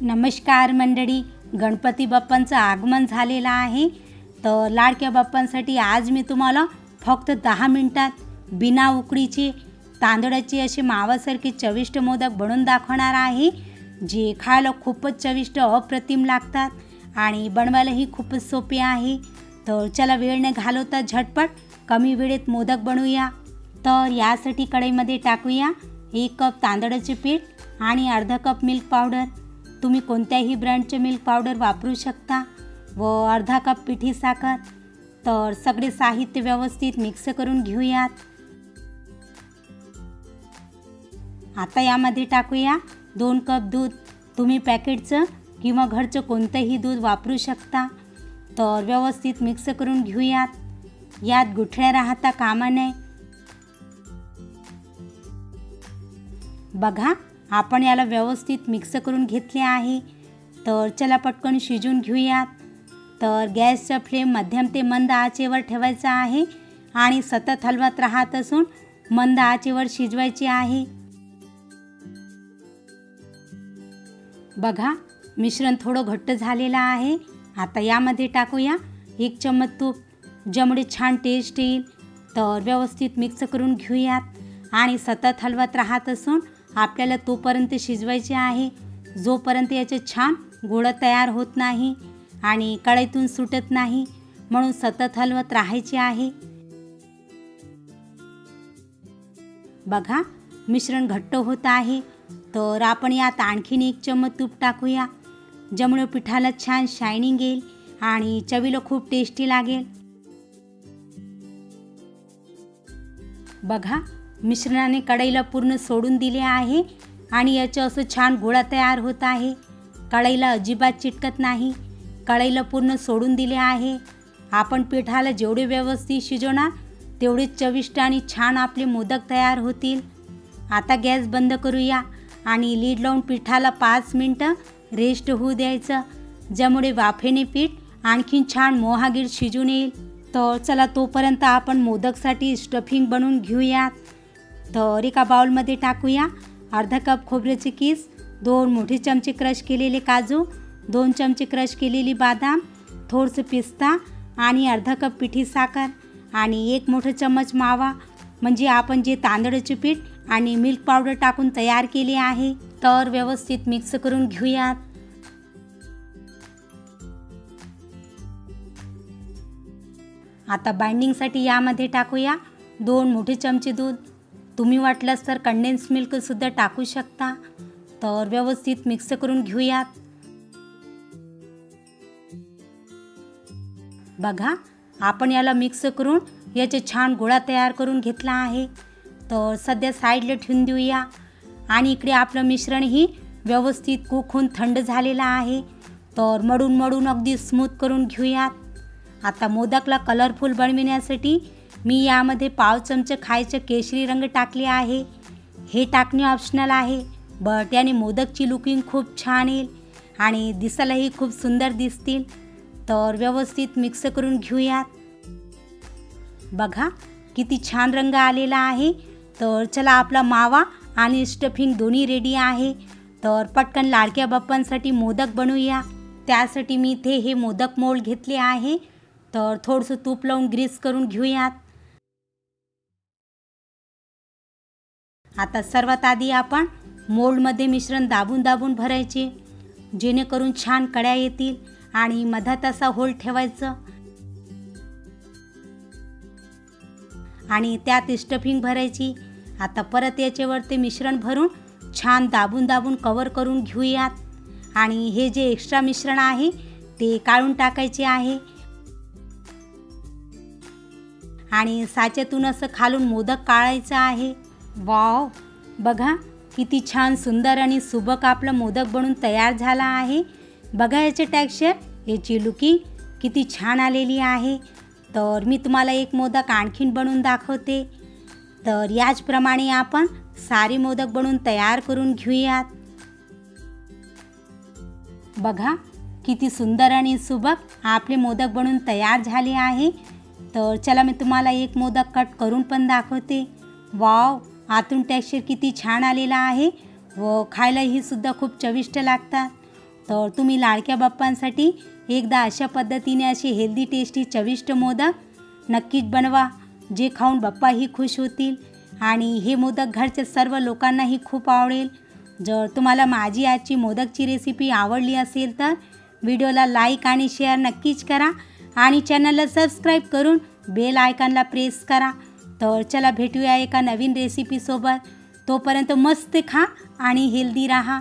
नमस्कार मंडळी. गणपती बाप्पांचं आगमन झालेलं आहे. तर लाडक्या बाप्पांसाठी आज मी तुम्हाला फक्त दहा मिनटात बिना उकडीचे तांदळाचे असे मावासारखे चविष्ट मोदक बनवून दाखवणार आहे जे खायला खूपच चविष्ट अप्रतिम लागतात आणि बनवायलाही खूपच सोपे आहे. तर चला वेळ न घालवता झटपट कमी वेळेत मोदक बनवूया. तर यासाठी कढईमध्ये टाकूया एक कप तांदळाचे पीठ आणि अर्धा कप मिल्क पावडर तुम्ही कोणत्याही ब्रँडचे मिल्क पावडर वापरू शकता व अर्धा कप पिठी साखर. तर सगळे साहित्य व्यवस्थित मिक्स करून घेऊयात. आता यामध्ये टाकूया दोन कप दूध. तुम्ही पॅकेटचं किंवा घरचं कोणतंही दूध वापरू शकता. तर व्यवस्थित मिक्स करून घेऊयात. यात गुठळ्या राहता कामा नये. बघा आपण याला व्यवस्थित मिक्स करून घेतले आहे. तर चला पटकन शिजून घेऊयात. तर गॅसचा फ्लेम मध्यम ते मंद आचेवर ठेवायचा आहे आणि सतत हलवत राहत असून मंद आचेवर शिजवायचे आहे. बघा मिश्रण थोडं घट्ट झालेलं आहे. आता यामध्ये टाकूया एक चम्मच तूप. ज्यामुळे छान टेस्ट येईल. तर व्यवस्थित मिक्स करून घेऊयात. आणि सतत हलवत राहत असून आपल्याला तोपर्यंत शिजवायचे आहे. जोपर्यंत याचे छान गोळं तयार होत नाही आणि कढईतून सुटत नाही म्हणून सतत हलवत राहायचे आहे. बघा मिश्रण घट्ट होत आहे. तर आपण यात आणखीन एक चम्मच तूप टाकूया ज्यामुळे पिठाला छान शायनिंग येईल आणि चवीला खूप टेस्टी लागेल. बघा मिश्रणाने कढईला पूर्ण सोडून दिले आहे आणि याचं असं छान गोळा तयार होत आहे. कढईला अजिबात चिटकत नाही. कढईला पूर्ण सोडून दिले आहे. आपण पिठाला जेवढे व्यवस्थित शिजवणार तेवढे चविष्ट आणि छान आपले मोदक तयार होतील. आता गॅस बंद करूया आणि लीड लावून पिठाला पाच मिनटं रेस्ट होऊ द्यायचं. ज्यामुळे वाफेने पीठ आणखीन छान मोहागीर शिजून येईल. तर चला तोपर्यंत आपण मोदकसाठी स्टफिंग बनवून घेऊयात. तर एका बाउलमध्ये टाकूया. अर्धा कप खोबऱ्याचे किस दोन मोठे चमचे क्रश केलेले काजू दोन चमचे क्रश केलेली बादाम थोडंसं पिस्ता आणि अर्धा कप पिठी साखर आणि एक मोठं चम्मच मावा. म्हणजे आपण जे तांदळाचे पीठ आणि मिल्क पावडर टाकून तयार केले आहे तर व्यवस्थित मिक्स करून घेऊयात. आता बाइंडिंगसाठी यामध्ये टाकूया दोन मोठे चमचे दूध तुम्ही वाटल्यास तर कंडेन्स मिल्कसुद्धा टाकू शकता. तर व्यवस्थित मिक्स करून घेऊयात. बघा आपण याला मिक्स करून याचे छान गोळा तयार करून घेतला आहे. तर सध्या साईडला ठेवून देऊया. आणि इकडे आपलं मिश्रणही व्यवस्थित कुक होऊन थंड झालेलं आहे. तर मडून मडून अगदी स्मूथ करून घेऊयात. आता मोदकला कलरफुल बनविण्यासाठी मी यामध्ये पाव चमचे खायचं केशरी रंग टाकले आहे. हे टाकणे ऑप्शनल आहे. बट याने मोदकची लुकिंग खूप छान येईल आणि दिसायलाही खूप सुंदर दिसतील. तर व्यवस्थित मिक्स करून घेऊयात. बघा किती छान रंग आलेला आहे. तर चला आपला मावा आणि स्टफिंग दोन्ही रेडी आहे. तर पटकन लाडक्या बाप्पांसाठी मोदक बनवूया. त्यासाठी मी इथे हे मोदक मोल घेतले आहे. तर थोडंसं तूप लावून ग्रीस करून घेऊयात. आता सर्वात आधी आपण मोल्डमध्ये मिश्रण दाबून दाबून भरायचे जेणेकरून छान कड्या येतील आणि मधात असा होल ठेवायचं. आणि त्यात स्टफिंग भरायची. आता परत याच्यावर ते मिश्रण भरून छान दाबून दाबून कवर करून घेऊयात. आणि हे जे एक्स्ट्रा मिश्रण आहे ते काढून टाकायचे आहे. आणि साच्यातून असं खालून मोदक काढायचं आहे. वाव बघा किती छान सुंदर आणि सुबक आपलं मोदक बनून तयार झाला आहे. बघा याचे टेक्स्चर याची लुकिंग किती छान आलेली आहे. तर मी तुम्हाला एक मोदक आणखीन बनवून दाखवते. तर याचप्रमाणे आपण सारे मोदक बनवून तयार करून घेऊयात. बघा किती सुंदर आणि सुबक आपले मोदक बनवून तयार झाले आहे. तर चला मी तुम्हाला एक मोदक कट करून पण दाखवते. वाव आतून टेक्स्चर किती छान आलेला आहे व खायलाही सुद्धा खूप चविष्ट लागतात. तर तुम्ही लाडक्या बाप्पांसाठी एकदा अशा पद्धतीने असे हेल्दी टेस्टी चविष्ट मोदक नक्कीच बनवा जे खाऊन बाप्पाही खुश होतील. आणि हे मोदक घरच्या सर्व लोकांनाही खूप आवडेल. जर तुम्हाला माझी आजची मोदकची रेसिपी आवडली असेल तर व्हिडिओला लाईक आणि शेअर नक्कीच करा आणि चॅनलला सबस्क्राईब करून बेल आयकॉनला प्रेस करा. तर चला भेटूया एका नवीन रेसिपीसोबत तोपर्यंत मस्त खा आणि हेल्दी राहा.